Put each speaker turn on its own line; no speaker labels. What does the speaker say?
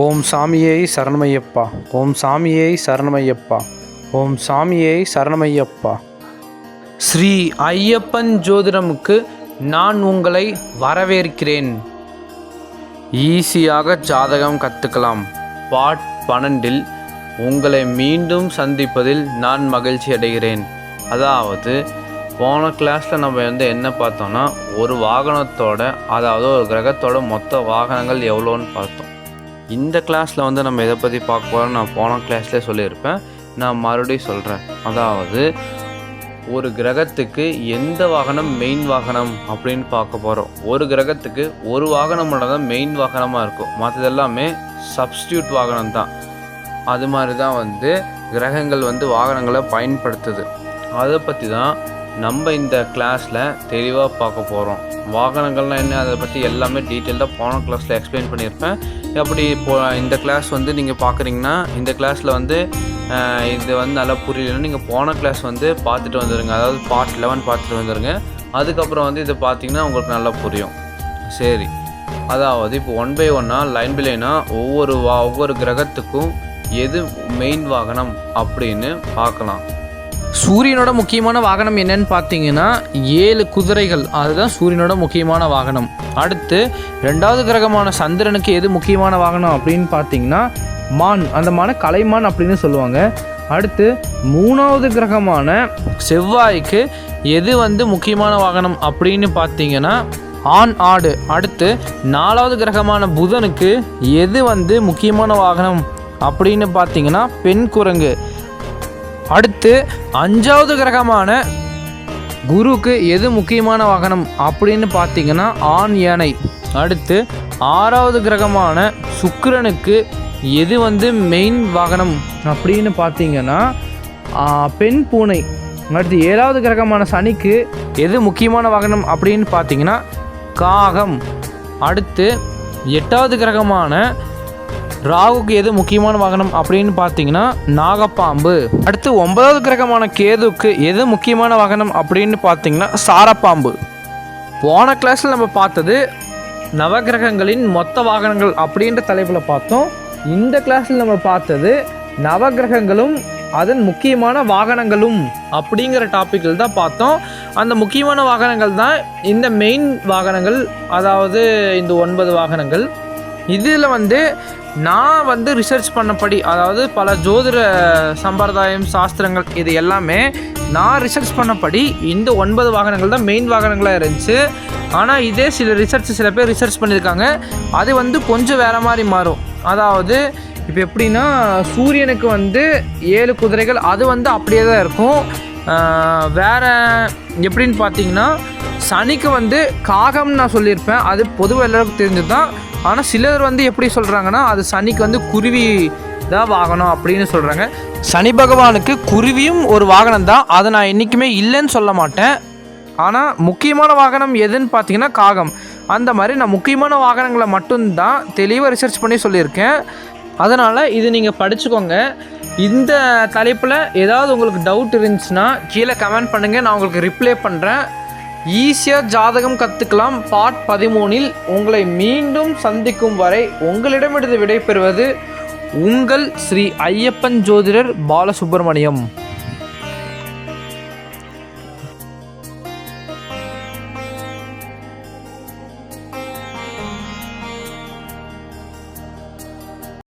ஓம் சாமியை சரணமையப்பா. ஓம் சாமியை சரணமையப்பா. ஓம் சாமியை சரணமையப்பா. ஸ்ரீ ஐயப்பன் ஜோதிடமுக்கு நான் உங்களை வரவேற்கிறேன். ஈஸியாக ஜாதகம் கற்றுக்கலாம் பாட் பன்னெண்டில் உங்களை மீண்டும் சந்திப்பதில் நான் மகிழ்ச்சி அடைகிறேன். அதாவது போன கிளாஸில் நம்ம வந்து என்ன பார்த்தோம்னா ஒரு வாகனத்தோட அதாவது ஒரு கிரகத்தோட மொத்த வாகனங்கள் எவ்வளோன்னு பார்த்தோம். இந்த கிளாஸில் வந்து நம்ம எதை பற்றி பார்க்க போகிறோம் நான் போன கிளாஸ்லேயே சொல்லியிருப்பேன். நான் மறுபடியும் சொல்கிறேன் அதாவது ஒரு கிரகத்துக்கு எந்த வாகனம் மெயின் வாகனம் அப்படின்னு பார்க்க போகிறோம் ஒரு கிரகத்துக்கு ஒரு வாகனம் மட்டும் தான் மெயின் வாகனமாக இருக்கும். மற்றது எல்லாமே சப்ஸ்டியூட் வாகனம் தான். அது மாதிரி தான் வந்து கிரகங்கள் வந்து வாகனங்களை பயன்படுத்துது. அதை பற்றி தான் நம்ம இந்த கிளாஸில் தெளிவாக பார்க்க போகிறோம் வாகனங்கள்லாம் என்ன? அதை பற்றி எல்லாமே டீட்டெயில்டாக போன கிளாஸில் எக்ஸ்பிளைன் பண்ணியிருப்பேன். அப்படி இப்போ இந்த கிளாஸ் வந்து நீங்கள் பார்க்குறீங்கன்னா இந்த கிளாஸில் வந்து இது வந்து நல்லா புரியலன்னா நீங்கள் போன கிளாஸ் வந்து பார்த்துட்டு வந்துடுங்க அதாவது பார்ட் லெவன் பார்த்துட்டு வந்துடுங்க அதுக்கப்புறம் வந்து இது பார்த்தீங்கன்னா உங்களுக்கு நல்லா புரியும். சரி. அதாவது இப்போ ஒன் பை ஒன்னாக லைன் பை லைனாக ஒவ்வொரு வா ஒவ்வொரு கிரகத்துக்கும் எது மெயின் வாகனம் அப்படின்னு பார்க்கலாம். சூரியனோட முக்கியமான வாகனம் என்னன்னு பார்த்தீங்கன்னா ஏழு குதிரைகள். அதுதான் சூரியனோட முக்கியமான வாகனம். அடுத்து ரெண்டாவது கிரகமான சந்திரனுக்கு எது முக்கியமான வாகனம் அப்படின்னு பார்த்தீங்கன்னா மான். அந்த மான கலைமான் அப்படின்னு சொல்லுவாங்க. அடுத்து மூணாவது கிரகமான செவ்வாய்க்கு எது வந்து முக்கியமான வாகனம் அப்படின்னு பார்த்தீங்கன்னா ஆண் ஆடு. அடுத்து நாலாவது கிரகமான புதனுக்கு எது வந்து முக்கியமான வாகனம் அப்படின்னு பார்த்தீங்கன்னா பெண் குரங்கு. அடுத்து அஞ்சாவது கிரகமான குருவுக்கு எது முக்கியமான வாகனம் அப்படின்னு பார்த்தீங்கன்னா ஆண் யானை. அடுத்து ஆறாவது கிரகமான சுக்கிரனுக்கு எது வந்து மெயின் வாகனம் அப்படின்னு பார்த்தீங்கன்னா பெண் பூனை. அடுத்து ஏழாவது கிரகமான சனிக்கு எது முக்கியமான வாகனம் அப்படின்னு பார்த்தீங்கன்னா காகம். அடுத்து எட்டாவது கிரகமான ராகுக்கு எது முக்கியமான வாகனம் அப்படின்னு பார்த்தீங்கன்னா நாகப்பாம்பு. அடுத்து ஒன்பதாவது கிரகமான கேதுக்கு எது முக்கியமான வாகனம் அப்படின்னு பார்த்தீங்கன்னா சாரப்பாம்பு. போன கிளாஸில் நம்ம பார்த்தது நவகிரகங்களின் மொத்த வாகனங்கள் அப்படின்ற தலைப்பில் பார்த்தோம். இந்த கிளாஸில் நம்ம பார்த்தது நவகிரகங்களும் அதன் முக்கியமான வாகனங்களும் அப்படிங்கிற டாப்பிக்கில் தான் பார்த்தோம். அந்த முக்கியமான வாகனங்கள் தான் இந்த மெயின் வாகனங்கள் அதாவது இந்த ஒன்பது வாகனங்கள். இதில் வந்து நான் வந்து ரிசர்ச் பண்ணபடி அதாவது பல ஜோதிட சம்பிரதாயம் சாஸ்திரங்கள் இது எல்லாமே நான் ரிசர்ச் பண்ணபடி இந்த ஒன்பது வாகனங்கள் தான் மெயின் வாகனங்களாக இருந்துச்சு. ஆனால் இதே சில ரிசர்ச் சில பேர் ரிசர்ச் பண்ணியிருக்காங்க. அது வந்து கொஞ்சம் வேறு மாதிரி மாறும். அதாவது இப்போ எப்படின்னா சூரியனுக்கு வந்து ஏழு குதிரைகள் அது வந்து அப்படியே தான் இருக்கும். வேறு வேற எப்படின்னு பார்த்தீங்கன்னா சனிக்கு வந்து காகம்னு நான் சொல்லியிருப்பேன். அது பொதுவாக எல்லாருக்கும் தெரிஞ்சது தான் ஆனால் சிலர் வந்து எப்படி சொல்கிறாங்கன்னா அது சனிக்கு வந்து குருவி தான் வாகனம் அப்படின்னு சொல்கிறாங்க சனி பகவானுக்கு குருவியும் ஒரு வாகனம் தான். அதை நான் என்றைக்குமே இல்லைன்னு சொல்ல மாட்டேன். ஆனால் முக்கியமான வாகனம் எதுன்னு பார்த்தீங்கன்னா காகம். அந்த மாதிரி நான் முக்கியமான வாகனங்களை மட்டும்தான் தெளிவாக ரிசர்ச் பண்ணி சொல்லியிருக்கேன். அதனால் இது நீங்கள் படிச்சுக்கோங்க. இந்த தலைப்பில் ஏதாவது உங்களுக்கு டவுட் இருந்துச்சுன்னா கீழே கமெண்ட் பண்ணுங்கள் நான் உங்களுக்கு ரிப்ளை பண்ணுறேன் ஈஸியாக ஜாதகம் கற்றுக்கலாம் பார்ட் பதிமூனில் உங்களை மீண்டும் சந்திக்கும் வரை உங்களிடமிருந்து விடைபெறுவது உங்கள் ஸ்ரீ ஐயப்பன் ஜோதிடர் பாலசுப்ரமணியம்.